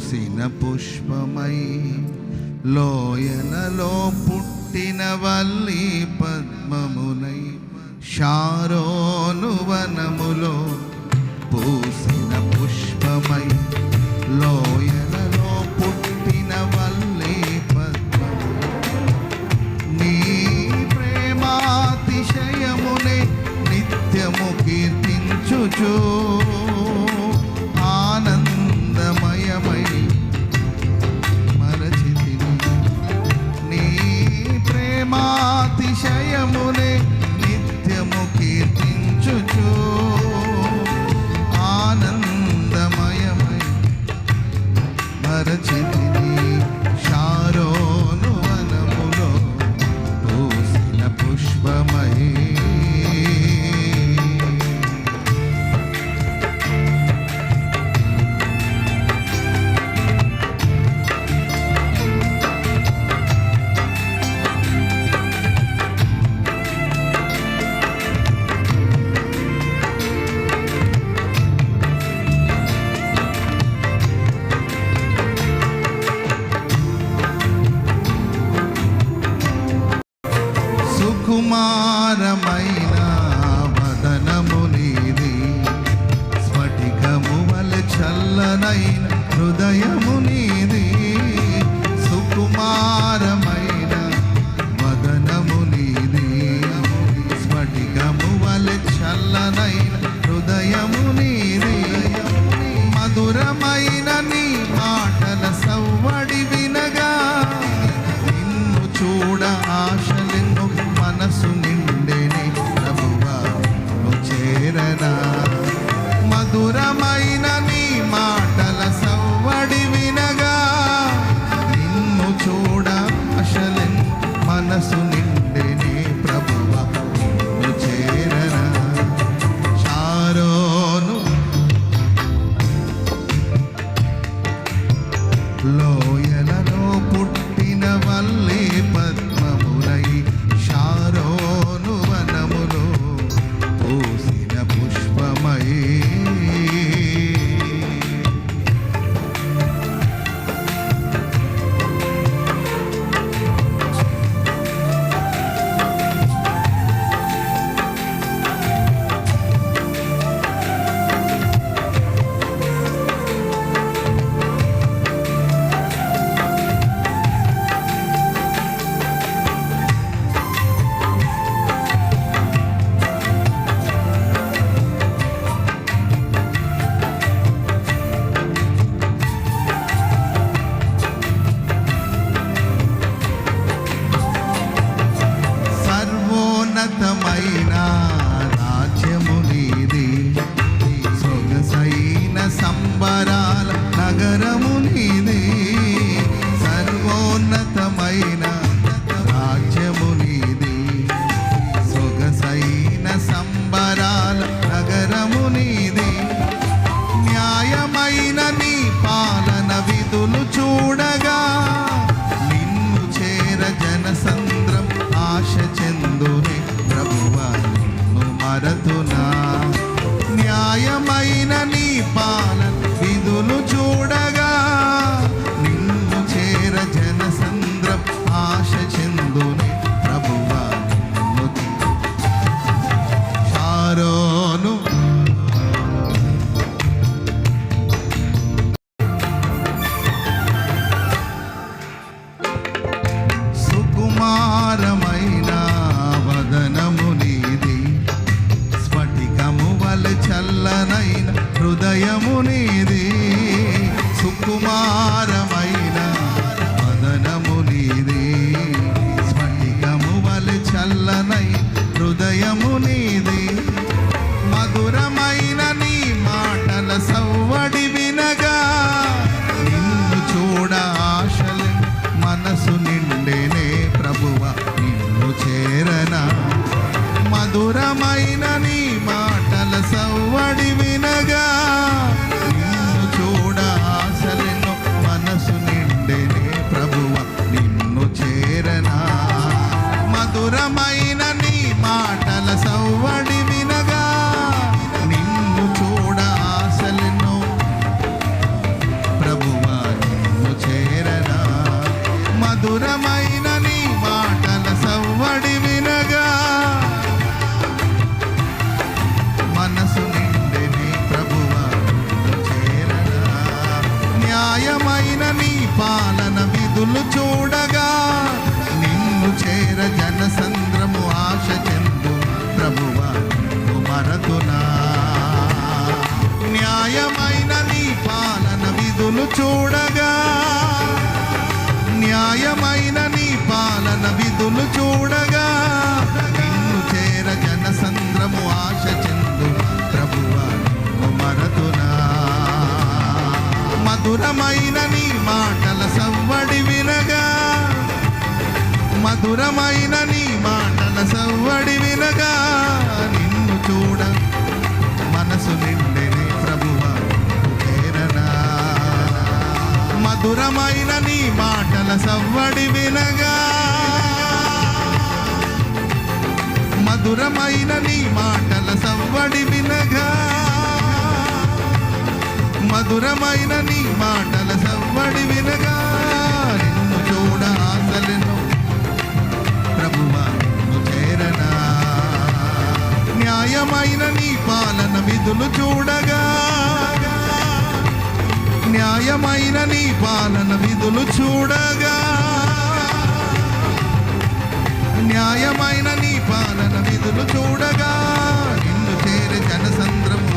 పూసిన పుష్పమై లోయలలో పుట్టిన వల్లి పద్మమునై శారోను వనములో పూసిన పుష్పమై లోయలలో పుట్టిన వల్లి నీ ప్రేమాతిశయమునే నిత్యము కీర్తించుచో అతిశయమునే సుకుమారమైన వదనము నీది. స్ఫటికము వలె చల్లనైన హృదయము నీది. సుకుమారమైన వదనము నీది. స్ఫటికము వలె చల్లనైన హృదయము నీది. మధురమైన మధురమ చల్లనై హృదయము నీది. మధురమైన నీ మాటల సవ్వడి వినగా నిన్ను చూడ ఆశలే మనసు నిండేనే ప్రభువ నిన్ను చేరన. మధురమైన న్యాయమైన నీ పాలన విధులు చూడగా నిన్ను చేర జనసంద్రము ఆశ చెందు ప్రభువ నిన్ను మరతునా. న్యాయమైన నీ పాలన విధులు చూడగా న్యాయమైన నీ పాలన విధులు చూడగా మధురమైన నీ మాటల సవ్వడి వినగా. మధురమైన నీ మాటల సవ్వడి వినగా. నిన్ను చూడ మనసు నిండెనే ప్రభువా చేరనా మధురమైన నీ మాటల సవ్వడి వినగా. మధురమైన నీ మాటల సవ్వడి వినగా. మధురమైన నీ మాటల సవ్వడి వినగా నిన్ను చూడ ఆశలను ప్రభువా నిన్ను చేరనా? న్యాయమైన నీ పాలన విధులు చూడగా న్యాయమైన నీ పాలన విధులు చూడగా. న్యాయమైన నీ పాలన విధులు చూడగా నిన్ను చేరే జనసంద్రము